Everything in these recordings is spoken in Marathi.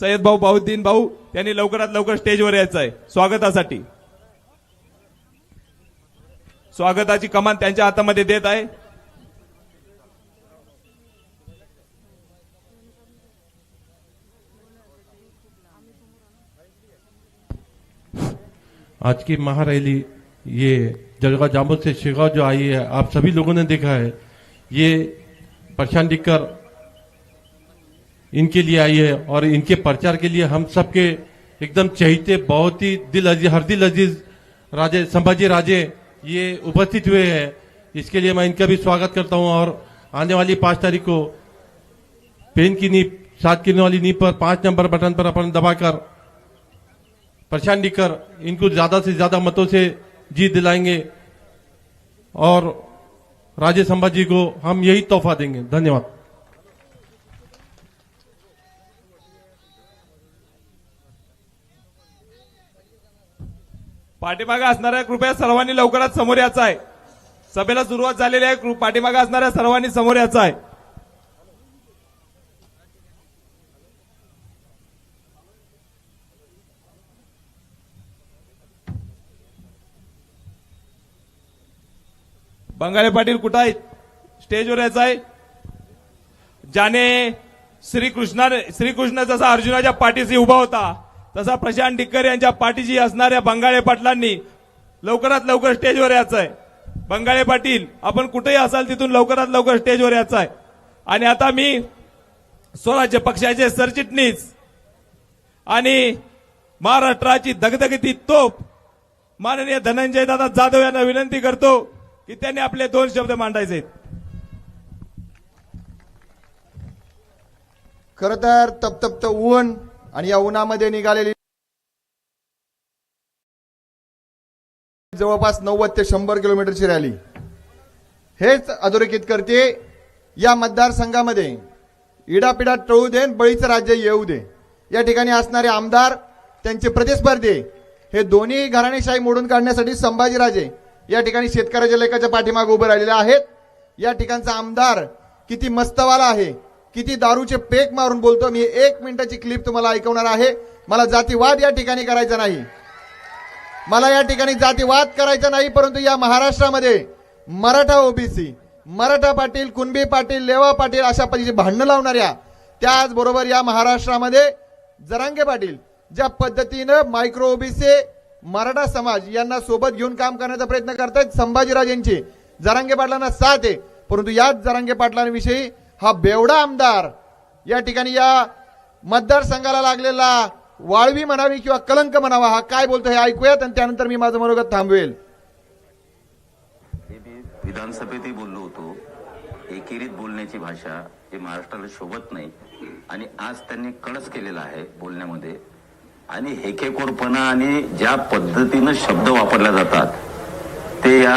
सय्यद भाऊ बाहुद्दीन भाऊ त्यांनी लवकरात लवकर स्टेजवर यायचं आहे स्वागतासाठी. स्वागताची कमान त्यांच्या हातामध्ये देत आहे. आज की महारैली ये जलगांव जामुन से शिगांव जो आई है आप सभी लोगों ने देखा है ये प्रशांत डिक्कर इनके लिए आई है और इनके प्रचार के लिए हम सबके एकदम चहते, बहुत ही दिल अज़ीज़, हर दिल अज़ीज़ राजे, संभाजी राजे ये उपस्थित हुए हैं। इसके लिए मैं इनका भी स्वागत करता हूँ और आने वाली पाँच तारीख को पेन की नींव, सात किलो वाली नींव पर पाँच नंबर बटन पर अपन दबाकर प्रशांत डिक्कर इनको ज़्यादा से ज़्यादा मतों से जीत दिलाएँगे और राजे संभाजी को हम यही तोहफा देंगे। धन्यवाद। पाठीमागे असणाऱ्या कृपया सर्वांनी लवकरात समोर यायचं आहे. सभेला सुरुवात झालेली आहे कृ- पाठीमागे असणाऱ्या सर्वांनी समोर यायचं आहे. बंगाले पाटील कुठं आहेत? स्टेजवर यायचं आहे. ज्याने श्रीकृष्णा श्रीकृष्ण जसा अर्जुनाच्या पाठीशी उभा होता तसा प्रशांत डिक्कर यांच्या पाठीशी असणाऱ्या बंगाळे पाटलांनी लवकरात लवकर स्टेजवर यायचं आहे बंगाळे पाटील आपण कुठेही असाल तिथून लवकरात लवकर स्टेजवर यायचं आहे आणि आता मी स्वराज्य पक्षाचे सरचिटणीस आणि महाराष्ट्राची दगदगती तोप माननीय धनंजय दादा जाधव यांना विनंती करतो की त्यांनी आपले दोन शब्द मांडायचे. खर तर तप्तप्त ऊन आणि या उन्हामध्ये निघालेली जवळपास नव्वद ते शंभर किलोमीटरची रॅली. हेच अधोरेखित करते या मतदारसंघामध्ये इडापिडा टळू दे बळीचं राज्य येऊ दे. या ठिकाणी असणारे आमदार त्यांचे प्रतिस्पर्धी हे दोन्ही घराणेशाही मोडून काढण्यासाठी संभाजीराजे या ठिकाणी शेतकऱ्याच्या लेखाच्या पाठीमागे उभे राहिलेले आहेत. या ठिकाणचा आमदार किती मस्तवाला आहे किती दारूचे पेक मारून बोलतो मी एक मिनिटाची क्लिप तुम्हाला ऐकवणार आहे. मला जातीवाद या ठिकाणी करायचा नाही. मला या ठिकाणी जातीवाद करायचा नाही परंतु या महाराष्ट्रामध्ये मराठा ओबीसी मराठा पाटील कुणबी पाटील लेवा पाटील अशा पद्धतीची भांडणं लावणाऱ्या त्याचबरोबर या महाराष्ट्रामध्ये जरांगे पाटील ज्या पद्धतीनं मायक्रो ओबीसी मराठा समाज यांना सोबत घेऊन काम करण्याचा प्रयत्न करतायत संभाजीराजेंची. जरांगे पाटलांना साथ आहे परंतु याच जरांगे पाटलांविषयी हा बेवडा आमदार या ठिकाणी या मतदारसंघाला लागलेला वाळवी म्हणावी किंवा कलंक म्हणावा हा काय बोलतो हे ऐकूयात आणि त्यानंतर मी माझं मनोगत थांबवेल. विधानसभेतही बोललो होतो. एकेरीत बोलण्याची भाषा हे महाराष्ट्राला शोभत नाही. आणि आज त्यांनी कळस केलेला आहे बोलण्यामध्ये. आणि हेकेकोरपणा आणि ज्या पद्धतीनं शब्द वापरल्या जातात ते या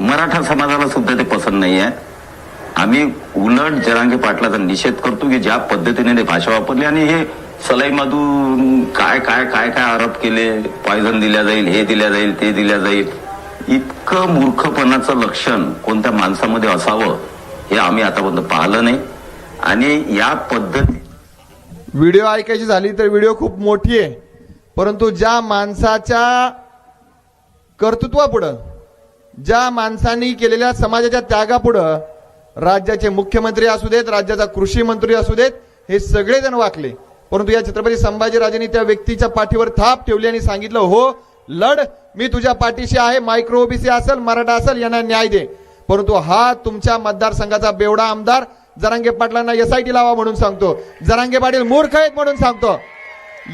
मराठा समाजाला सुद्धा ते पसंत नाही आहे आम्ही उलट जरांगे पाटलाचा निषेध करतो की ज्या पद्धतीने ते भाषा वापरली आणि हे सलाईमधून काय काय काय काय आरोप केले पॉयझन दिल्या जाईल हे दिल्या जाईल ते दिल्या जाईल इतकं मूर्खपणाचं लक्षण कोणत्या माणसामध्ये असावं हे आम्ही आतापर्यंत पाहिलं नाही. आणि या पद्धती व्हिडिओ ऐकायची झाली तर व्हिडिओ खूप मोठी आहे परंतु ज्या माणसाच्या कर्तृत्वापुढं ज्या माणसांनी केलेल्या समाजाच्या त्यागापुढं राज्याचे मुख्यमंत्री असू देत राज्याचा कृषी मंत्री असू देत हे सगळेजण वाकले. परंतु या छत्रपती संभाजीराजेंनी त्या व्यक्तीच्या पाठीवर थाप ठेवली आणि सांगितलं हो लढ मी तुझ्या पाठीशी आहे मायक्रो ओबीसी असेल मराठा असेल यांना न्याय दे. परंतु हा तुमच्या मतदारसंघाचा बेवडा आमदार जरांगे पाटलांना एसआयटी लावा म्हणून सांगतो. जरांगे पाटील मूर्ख आहेत म्हणून सांगतो.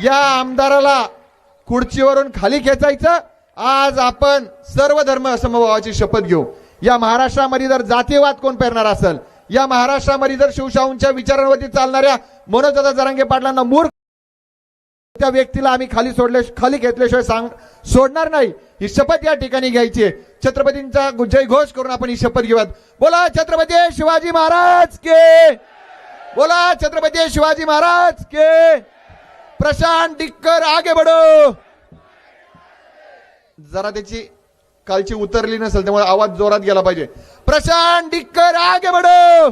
या आमदाराला खुर्चीवरून खाली खेचायचं आज आपण सर्व धर्म समभावाची शपथ घेऊ. या महाराष्ट्रामध्ये जर जातीयवाद कोण पेरणार असेल या महाराष्ट्रामध्ये जर शिवशाहूंच्या विचारांवरती चालणाऱ्या मनोजदादा जरांगे पाटलांना मूर्ख त्या व्यक्तीला आम्ही खाली सोडले खाली घेतल्याशिवाय सांग सोडणार नाही. ही शपथ या ठिकाणी घ्यायची आहे. छत्रपतींचा जय घोष करून आपण ही शपथ घेऊयात. बोला छत्रपती शिवाजी महाराज के. बोला छत्रपती शिवाजी महाराज के. प्रशांत डिक्कर आगे बडो जरा त्याची कालची उतरली नसेल त्यामुळे आवाज जोरात गेला पाहिजे. प्रशांत डिक्कर आगे बडो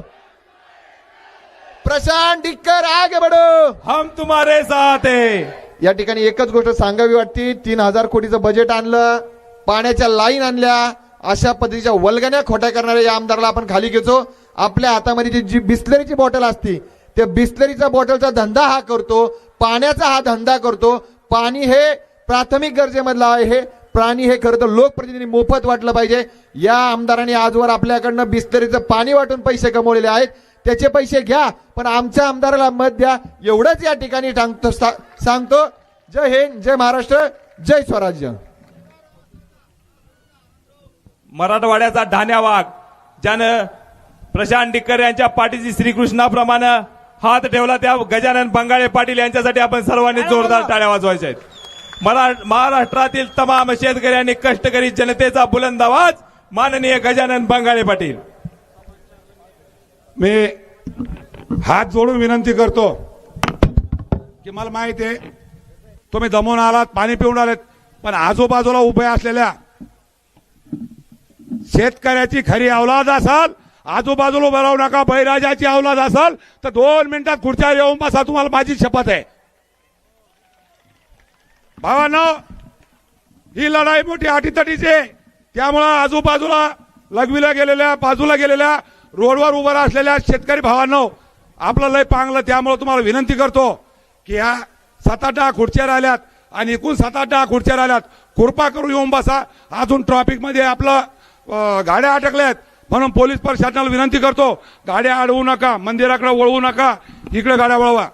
प्रशांत डिक्कर आगे बडो हम तुम्हारे साथ है। या ठिकाणी एकच गोष्ट सांगावी वाटते तीन हजार कोटीचं बजेट आणलं पाण्याच्या लाईन आणल्या अशा पद्धतीच्या वल्गण्या खोट्या करणाऱ्या या आमदाराला आपण खाली घेतो. आपल्या हातामध्ये जी जी बिस्लरीची बॉटल असती त्या बिस्लरीचा बॉटलचा धंदा हा करतो पाण्याचा हा धंदा करतो. पाणी हे प्राथमिक गरजेमधलं आहे हे प्राणी हे खरं तर लोकप्रतिनिधी मोफत वाटलं पाहिजे. या आमदारांनी आजवर आपल्याकडनं बिस्लरीचं पाणी वाटून पैसे कमवलेले आहेत. त्याचे पैसे घ्या पण आमच्या आमदाराला मत द्या. एवढंच या ठिकाणी टांगतो सा- सांगतो. जय हिंद जय महाराष्ट्र जय स्वराज्य. मराठवाड्याचा धान्या वाघ ज्यानं प्रशांत डिक्कर यांच्या पाठीशी श्रीकृष्णाप्रमाणे हात ठेवला त्या गजानन बंगाळे पाटील यांच्यासाठी आपण सर्वांनी जोरदार टाळ्या वाजवायच्या आहेत. मरा महाराष्ट्रातील तमाम शेतकरी आणि कष्टकरी जनतेचा बुलंद आवाज माननीय गजानन बंगाळे पाटील. मी हात जोडून विनंती करतो की मला माहिती आहे तुम्ही दमून आलात पाणी पिऊन आलेत पण आजूबाजूला उभे असलेल्या शेतकऱ्याची खरी अवलाद असाल आजूबाजूला उभं राहू नका बळीराजाची अवलाद असाल तर दोन मिनिटात खुर्च्यावर येऊन बसा तुम्हाला माझी शपथ आहे. भावांनो ही लढाई मोठी अटीतटीची आहे. त्यामुळं आजूबाजूला लघवीला गेलेल्या बाजूला गेलेल्या रोडवर उभं असलेल्या शेतकरी भावांनो आपलं लय पांगलं त्यामुळं तुम्हाला विनंती करतो की ह्या सात आठ दहा खुर्च्या राहिल्यात आणि एकूण सात आठ दहा खुर्च्या राहिल्यात. कृपा करून येऊन बसा. अजून ट्रॉफिकमध्ये आपलं गाड्या अटकल्यात म्हणून पोलीस प्रशासनाला विनंती करतो गाड्या अडवू नका मंदिराकडे वळवू नका इकडे गाड्या वळवा.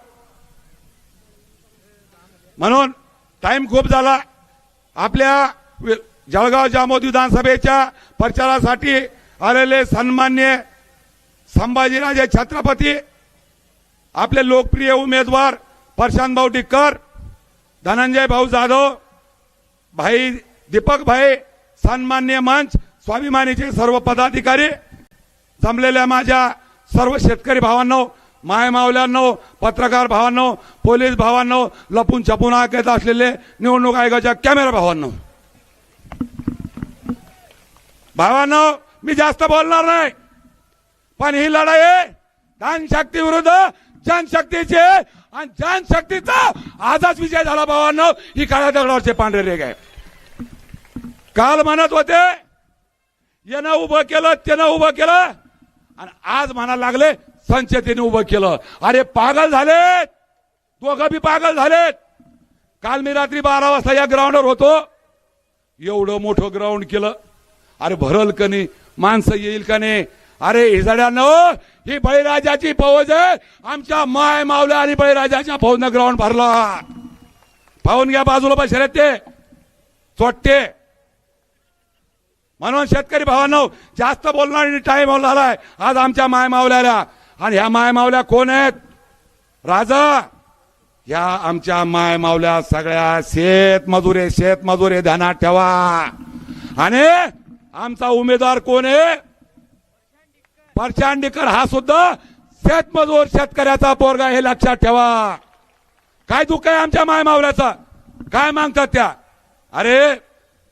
म्हणून टाइम खूप झाला. आपल्या वि- जळगाव जामोद विधानसभेच्या प्रचारासाठी आलेले सन्मान्य संभाजीराजे छत्रपती आपले लोकप्रिय उमेदवार प्रशांत भाऊ डिक्कर धनंजय भाऊ जाधव भाई दीपक भाई सन्मान्य मंच स्वाभिमानीचे सर्व पदाधिकारी जमलेल्या माझ्या सर्व शेतकरी भावांनो माय मावल्यांनो पत्रकार भावांनो पोलीस भावांनो लपून छपून ऐकत असलेले निवडणूक आयोगाच्या कॅमेरा भावांनो. भावांनो मी जास्त बोलणार नाही. पण ही लढाई आहे विरुद्ध जनशक्तीचे आणि जनशक्तीचा आजच विजय झाला भावांनो. ही काळ्या दगडावरचे पांढरे रेग आहे काल म्हणत होते यानं उभं केलं त्यानं उभं केलं आणि आज म्हणायला लागले संसदेने उभं केलं. अरे पागल झालेत. दोघं बी पागल झालेत. काल मी रात्री बारा वाजता या ग्राउंडवर होतो. एवढं मोठं ग्राउंड केलं. अरे भरल का नाही? माणसं येईल का नाही? अरे हिजड्यानं ही बळीराजाची फौज आहे. आमच्या माय मावल्या आणि बळीराजाच्या फौजनं ग्राउंड भरला. पाहून घ्या बाजूला बसले ते. चोटते म्हणून शेतकरी भावांनो जास्त बोलणार टाईम झालाय आज आमच्या माय मावल्याला. आणि ह्या मायमावल्या कोण आहेत? राजा? ह्या आमच्या मायमावल्या सगळ्या शेतमजुरे शेतमजुरे ध्यानात ठेवा. आणि आमचा उमेदवार कोण आहे? परचांडीकर हा सुद्धा शेतमजूर शेतकऱ्याचा पोरगा हे लक्षात ठेवा. काय दुःख आहे आमच्या मायमावल्याचा? काय मागतात त्या? अरे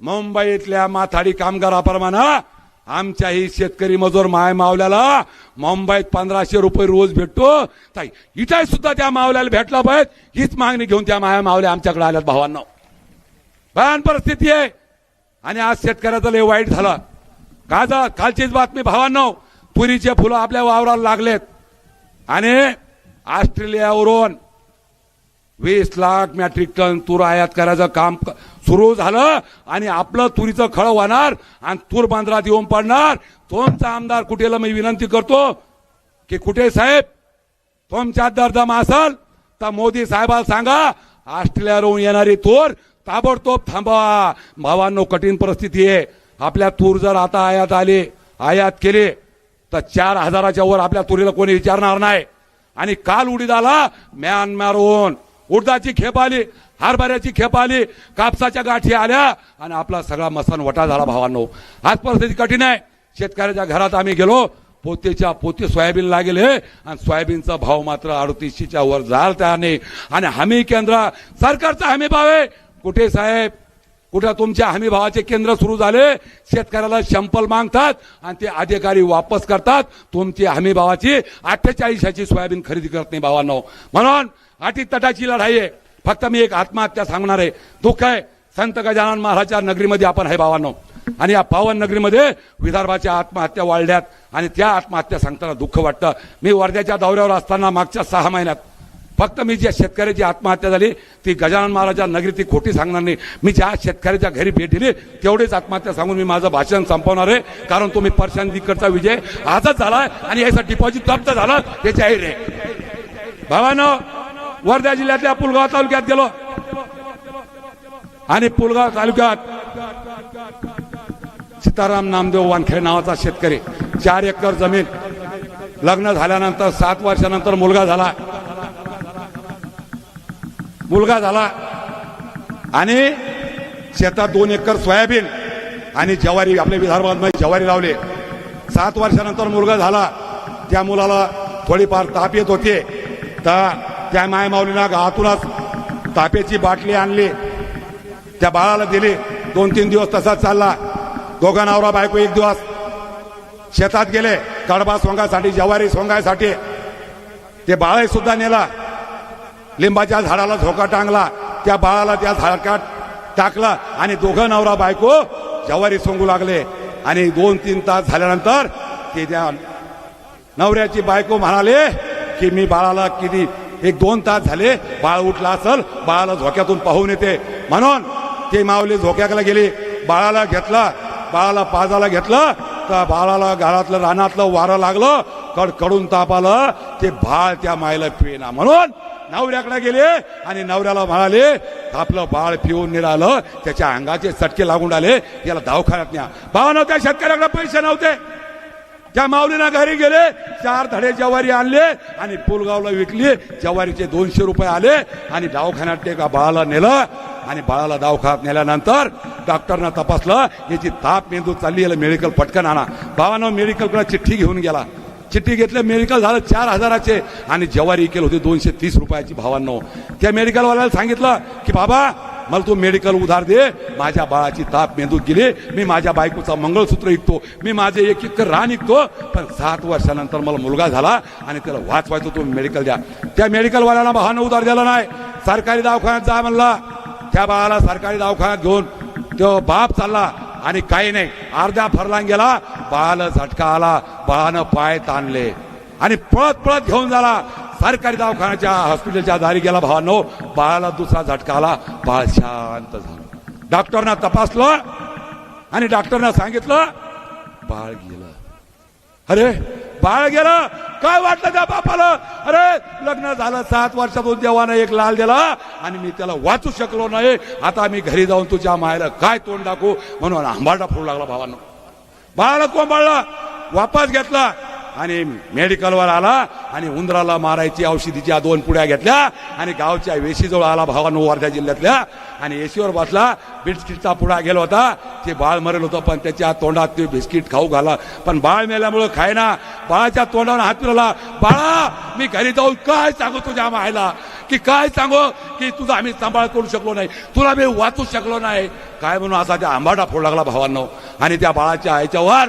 मुंबईतल्या माथाडी कामगाराप्रमाणे आमच्याही शेतकरी मजूर माय मावल्याला मुंबईत पंधराशे रुपये रोज भेटतो. ताई इथे सुद्धा त्या मावल्याला भेटला पाहिजे. हीच मागणी घेऊन त्या माया मावल्या आमच्याकडे आल्यात भावांना. भयान परिस्थिती आहे. आणि आज शेतकऱ्याचं लय वाईट झालं. काजा कालचीच बातमी भावांना. तुरीचे फुलं आपल्या वावराला लागलेत. आणि ऑस्ट्रेलियावरून वीस लाख मॅट्रिक टन तूर आयात करायचं काम सुरू झालं आणि आपलं तुरीचं खळ होणार आणि तूर बांद्रात येऊन पडणार. तुमचा आमदार कुठेला मी विनंती करतो की कुठे साहेब? तुमच्या दर्दम असाल तर मोदी साहेबाला सांगा ऑस्ट्रेलियावरून येणारी तूर ताबडतोब थांबवा. भावांनो कठीण परिस्थिती आहे. आपल्या तूर जर आता आयात आली आयात केली तर चार हजाराच्या वर आपल्या तुरीला कोणी विचारणार नाही. आणि काल उडीद आला म्यानमारहून. उडदाची खेप आली हरभऱ्याची खेप आली कापसाच्या गाठी आल्या आणि आपला सगळा मसान वटा झाला भावांनो. आज परिस्थिती कठीण आहे. शेतकऱ्याच्या घरात आम्ही गेलो पोतेच्या पोते सोयाबीन लागेल हे आणि सोयाबीनचा भाव मात्र अडतीसशेच्या वर झाला त्याने आणि हमी केंद्र सरकारचा हमी भाव आहे. कुठे साहेब? कुठं तुमच्या हमी भावाचे केंद्र सुरू झाले शेतकऱ्याला शंपल मागतात आणि ते अधिकारी वापस करतात. तुमची हमी भावाची अठ्ठेचाळीसाची सोयाबीन खरेदी करत नाही भावांनो. म्हणून अटी तटाची लढाई आहे. फक्त मी एक आत्महत्या सांगणार आहे. दुःख आहे. संत गजानन महाराजच्या नगरीमध्ये आपण आहे भावांनो. आणि या पावन नगरीमध्ये विदर्भाच्या आत्महत्या वाढल्यात आणि त्या आत्महत्या सांगताना दुःख वाटतं. मी वर्ध्याच्या दौऱ्यावर असताना मागच्या सहा महिन्यात फक्त मी ज्या शेतकऱ्याची आत्महत्या झाली ती गजानन महाराजा नगरी ती खोटी सांगणार नाही. मी ज्या शेतकऱ्याच्या घरी भेट दिली तेवढीच आत्महत्या सांगून मी माझं भाषण संपवणार आहे. कारण तुम्ही परशांतीकडचा विजय आजच झाला आणि याचा डिपॉझिट प्राप्त झाला हे जाहीर आहे भावानं वर्धा जिल्ह्यातल्या पुलगाव तालुक्यात गेलो. आणि पुलगाव तालुक्यात सीताराम नामदेव वानखेड नावाचा शेतकरी चार एकर जमीन लग्न झाल्यानंतर सात वर्षानंतर मुलगा झाला. मुलगा झाला. आणि शेतात दोन एकर सोयाबीन आणि ज्वारी आपल्या विदर्भात ज्वारी लावले. सात वर्षानंतर मुलगा झाला. त्या मुलाला थोडीफार ताप येत होते. तर त्या मायमाऊलीला गावातूनच तापेची बाटली आणली. त्या बाळाला दिली. दोन तीन दिवस तसाच चालला. दोघा नवरा बायको एक दिवस शेतात गेले. कडबा सोंगासाठी ज्वारी सोंगायसाठी. ते बाळही सुद्धा नेला. लिंबाच्या झाडाला झोका टांगला त्या बाळाला त्या झाडकात टाकला आणि दोघं नवरा बायको जवारी सोंगू लागले. आणि दोन तीन तास झाल्यानंतर ते त्या नवऱ्याची बायको म्हणाले की मी बाळाला किती एक दोन तास झाले बाळ उठला असल बाळाला झोक्यातून पाहून येते. म्हणून ते माऊली झोक्याला गेली बाळाला घेतला बाळाला पाजाला घेतलं तर बाळाला घरातलं रानातलं वारं लागलं कडकडून ताप आलं ते बाळ त्या मायला पिना म्हणून नवऱ्याकडे गेले आणि नवऱ्याला म्हणाले आपलं बाळ पिऊन निघालं त्याच्या अंगाचे चटके लागून आले याला दवाखान्यात न्या. भावानं त्या शेतकऱ्याकडे पैसे नव्हते. त्या माऊलीना घरी गेले चार धडे जवारी आणले आणि पुलगावला विकली. जवारीचे दोनशे रुपये आले आणि दवाखान्यात एका का बाळाला नेलं आणि बाळाला दवाखान्यात नेल्यानंतर डॉक्टरनं तपासलं याची ताप मेंदू चालली याला मेडिकल पटकन आणा. भावानं मेडिकलकडे चिठ्ठी घेऊन गेला. चिठ्ठी घेतलं मेडिकल झालं चार हजाराचे. आणि ज्वारी केलं होते दोनशे तीस रुपयाची भावांनो. त्या मेडिकलवाल्याला सांगितलं की बाबा मला तू मेडिकल उधार दे. माझ्या बाळाची ताप मेंदूत गेली. मी माझ्या बायकोचा मंगळसूत्र विकतो मी माझे एक एक रान विकतो पण सात वर्षानंतर मला मुलगा झाला आणि त्याला वाचवायचो तुम्ही मेडिकल द्या. त्या मेडिकलवाल्याला भावानं उधार दिला नाही. सरकारी दवाखान्यात जा म्हणला. त्या बाळाला सरकारी दवाखान्यात घेऊन तो बाप चालला. आणि काही नाही. अर्ध्या फरलांग गेला बाळाला झटका आला बाळानं पाय ताणले. आणि पळत पळत घेऊन झाला. सरकारी दवाखान्याच्या हॉस्पिटलच्या दारी गेला भावानो. बाळाला दुसरा झटका आला. बाळ शांत झालं. डॉक्टरना तपासलं आणि डॉक्टरना सांगितलं बाळ गेलं. अरे बाळ गेलं. काय वाटलं त्या बापाला? अरे लग्न झालं सात वर्षातून देवानं एक लाल दिला आणि मी त्याला वाचू शकलो नाही. आता मी घरी जाऊन तुझ्या मायला काय तोंड टाकू म्हणून आंबाडा फोडू लागला भावानं. बाळाला कोंबाळला वापस घेतला. आणि मेडिकलवर आला आणि उंदराला मारायची औषधीच्या दोन पुड्या घेतल्या आणि गावच्या वेशीजवळ आला भावानो वर्धा जिल्ह्यातल्या. आणि एसीवर बसला बिस्किटचा पुडा गेला होता. ते बाळ मरेल होतं पण त्याच्या तोंडात ते बिस्किट खाऊ घाला. पण बाळ मेल्यामुळं खायना. बाळाच्या तोंडावर हात फिरवला. बाळा मी घरी जाऊन काय सांगू तुझ्या मायला? की काय सांगू? की तुझा आम्ही सांभाळ करू शकलो नाही. तुला मी वाचू शकलो नाही. काय म्हणून असा त्या आंबाडा फोड लागला भावांनो. आणि त्या बाळाच्या आईच्यावर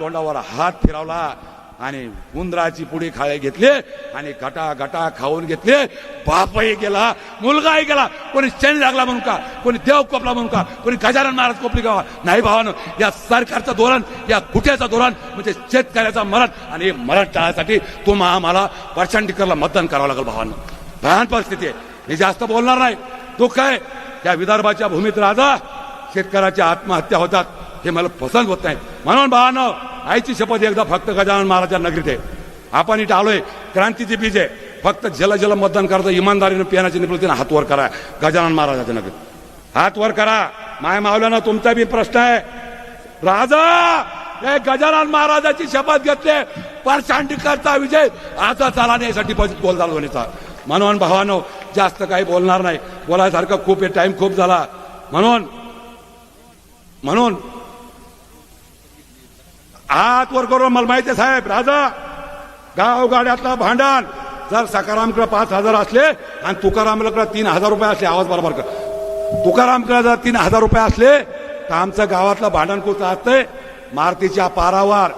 तोंडावर हात फिरवला. आणि उंदराची पुढे खाळे घेतले आणि गटा गटा खाऊन घेतले. बापही गेला मुलगाही गेला. कोणी चैन लागला म्हणून का? कोणी देव कोपला म्हणून का? कोणी गजानन महाराज कोपली गावा नाही भावानं या सरकारचं धोरण या गुट्याचं धोरण? म्हणजे शेतकऱ्याचं मरण आणि हे मरण टाळण्यासाठी तुम्हा आम्हाला परशांडीकरला मतदान करावं लागेल भावानं. भयान परिस्थिती आहे. मी जास्त बोलणार नाही. दुःख आहे. या विदर्भाच्या भूमीत राजा शेतकऱ्याच्या आत्महत्या होतात. हे मला पसंत होत नाही. म्हणून बाळानं आईची शपथ एकदा फक्त गजानन महाराजा नगरीत आहे. आपण इथं आलोय क्रांतीची बीज आहे. फक्त जल जल मतदान करता इमानदारीनं पेनाची निपलतीनं हात वर करा गजानन महाराजाच्या नगरीत. हात वर करा. माय मावल्यानं तुमचा बी प्रश्न आहे. राजा हे गजानन महाराजाची शपथ घेतले. परशांडीकरचा विजय आता चाला यासाठी यासाठी बोल झाला होण्याचा. म्हणून भावानो जास्त काही बोलणार नाही. बोलायसारखं खूप आहे टाइम खूप झाला. म्हणून म्हणून हात वर करून मला माहिती आहे साहेब राजा गावगाड्यातला भांडण. जर सकारामकडे पाच हजार असले आणि तुकारामकडे तीन हजार रुपये असले आवाज बरोबर कर. तुकारामकडे जर तीन हजार रुपये असले तर आमचं गावातलं भांडण कुठं असतंय? मारुतीच्या पारावर.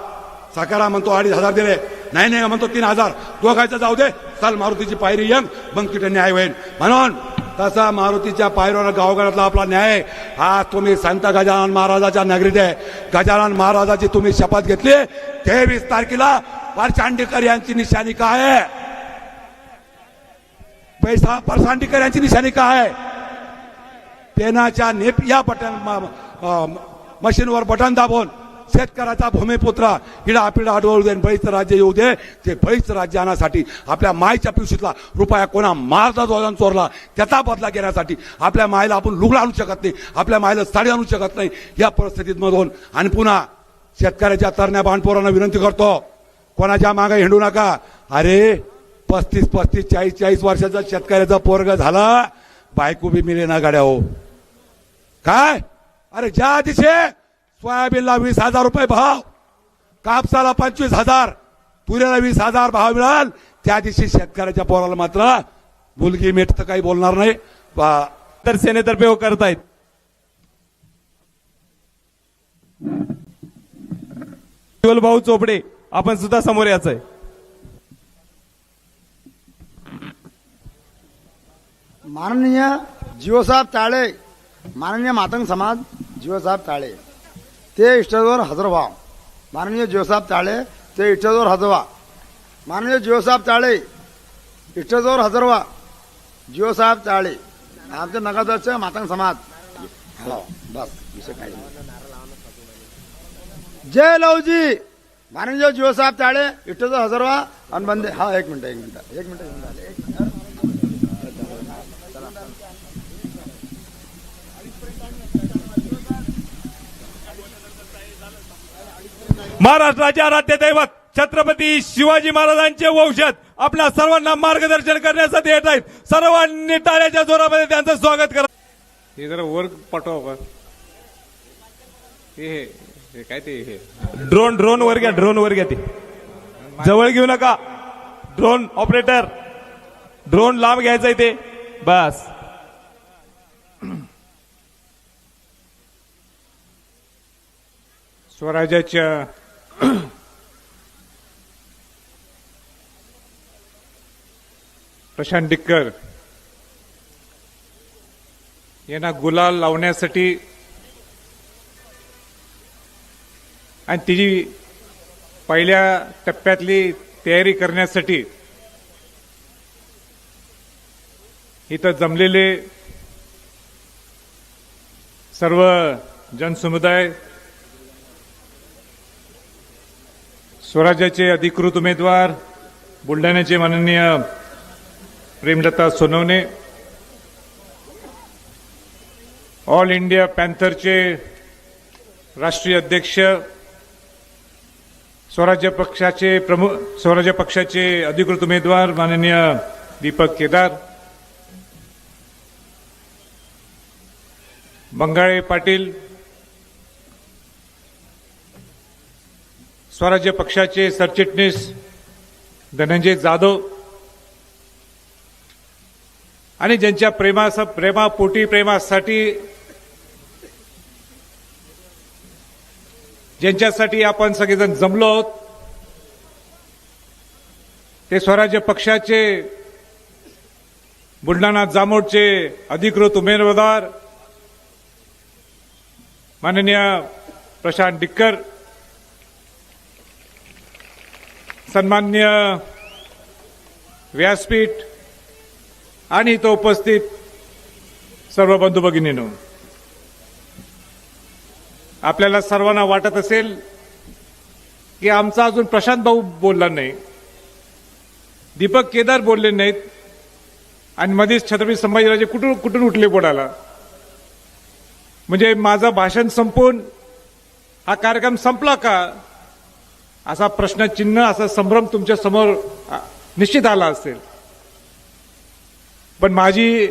सकाराम म्हणतो अडीच हजार दिले नाही नाही म्हणतो तीन हजार. दोघायचं जाऊ दे. चल मारुतीची पायरी यंग मग तिथे न्याय होईल म्हणून तसा मारुतीच्या पायरोला गावगडातला आपला न्याय हा तुम्ही संत गजानन महाराजाच्या नगरीत आहे. गजानन महाराजाची तुम्ही शपथ घेतली तेवीस तारखेला परचांडीकर यांची निशाणी काय आहे? पैसा परसांडीकर यांची निशाणी काय आहे? पेनाच्या नेप या बटन मशीनवर बटन दाबून शेतकऱ्याचा भूमिपुत्रा. हिडा आपिडा अडवळू दे बळीचं राज्य येऊ दे. ते बळीचं राज्य आणण्यासाठी आपल्या मायच्या पिवशीतला रुपया कोणा मारदा जो चोरला? त्याचा बदला घेण्यासाठी आपल्या मायला आपण लुगडं आणू शकत नाही. आपल्या मायला साडी आणू शकत नाही. या परिस्थितीत मधून आणि पुन्हा शेतकऱ्याच्या तरण्या बाणपोरांना विनंती करतो. कोणाच्या मागे हिंडू नका. अरे पस्तीस पस्तीस चाळीस चाळीस वर्षाचा शेतकऱ्याचा पोरग झाला. बायको बी मिळे ना गाड्या हो. काय? अरे ज्या दिशे सोयाबीनला वीस हजार रुपये भाव. कापसाला पंचवीस हजार. तुऱ्याला वीस हजार भाव मिळाल. त्या दिवशी शेतकऱ्याच्या पोराला मात्र मुलगी मीठ तर काही बोलणार नाही. तर सेनेतर्फे करत करतायत. भाऊ चोपडे आपण सुद्धा समोर यायचंय. माननीय जिओसाहेब ताळे माननीय मातंग समाज जिओसाहेब ताळे. ते इष्टजोर हजर व्हा माननीय जिओसाहेब ताळे ते इष्टजोर हजर व्हा माननीय जिओसाहेब ताळे इष्टजोर हजर व्हा जिओसाहेब ताळे आमचे नगरदर्शक मातंग समाज. हॅलो बस विषय काही जय लवजी! माननीय जिओसाहेब ताळे इष्टजोर हजर व्हा आणि बंदे हा एक मिनटं एक मिनिट एक मिनिट एक मिनिट एक मिनिट. महाराष्ट्राचे आराध्य दैवत छत्रपती शिवाजी महाराजांचे वंशज आपल्या सर्वांना मार्गदर्शन करण्यासाठी येत आहेत. सर्वांनी टाळ्याच्या जोरामध्ये त्यांचं स्वागत करा. हे जरा वर पाठवा का हे हे काय ते हे? ड्रोन ड्रोन वर घ्या ड्रोन वर घ्या ते. जवळ घेऊ नका. Drone operator. ड्रोन लांब घ्यायचंय ते. बस. स्वराज्याच्या प्रशांत डिक्कर यांना गुलाल लावण्यासाठी आणि तिची पहिल्या टप्प्यातली तयारी करण्यासाठी इथं जमलेले सर्व जनसमुदाय स्वराज्याचे अधिकृत उमेदवार बुलढाण्याचे माननीय प्रेमलता सोनवणे ऑल इंडिया पॅन्थरचे राष्ट्रीय अध्यक्ष स्वराज्य पक्षाचे प्रमुख स्वराज्य पक्षाचे अधिकृत उमेदवार माननीय दीपक केदार बंगाळे पाटील स्वराज्य पक्षाचे सरचिटणीस धनंजय जाधव आणि ज्यांच्या प्रेमा प्रेमापोटी प्रेमासाठी ज्यांच्यासाठी आपण सगळेजण जमलो आहोत ते स्वराज्य पक्षाचे बुलढाणा जामोडचे अधिकृत उमेदवार माननीय प्रशांत डिक्कर सन्मान्य व्यासपीठ आणि इथं उपस्थित सर्व बंधू भगिनीनो आपल्याला सर्वांना वाटत असेल की आमचा अजून प्रशांत भाऊ बोलला नाही दीपक केदार बोलले नाहीत आणि मध्येच छत्रपती संभाजीराजे कुठून कुठून उठले बोलायला? म्हणजे माझं भाषण संपून हा कार्यक्रम संपला का? असा प्रश्नचिन्ह असा संभ्रम तुमच्यासमोर निश्चित आला असेल. पण माझी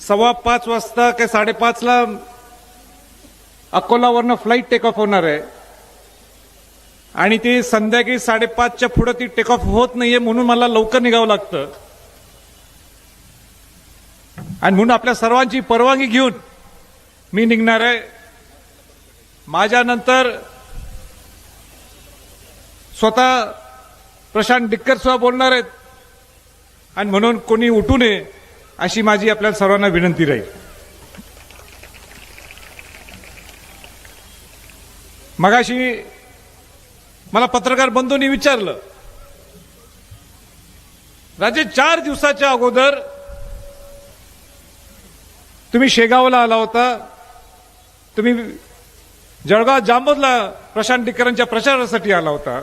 सव्वा पाच वाजता काय साडेपाचला अकोलावरनं फ्लाईट टेक ऑफ होणार आहे. आणि ती संध्याकाळी साडेपाचच्या पुढं ती टेक ऑफ होत नाहीये म्हणून मला लवकर निघावं लागतं. आणि म्हणून आपल्या सर्वांची परवानगी घेऊन मी निघणार आहे. माझ्यानंतर स्वतः प्रशांत डिक्कर सुद्धा बोलणार आहेत. आणि म्हणून कोणी उठू नये अशी माझी आपल्या सर्वांना विनंती राहील. मगाशी मला पत्रकार बंधूंनी विचारलं राजे चार दिवसाच्या अगोदर तुम्ही शेगावला आला होता. तुम्ही जळगाव जांबोदला प्रशांत डिक्करांच्या प्रचारासाठी आला होता.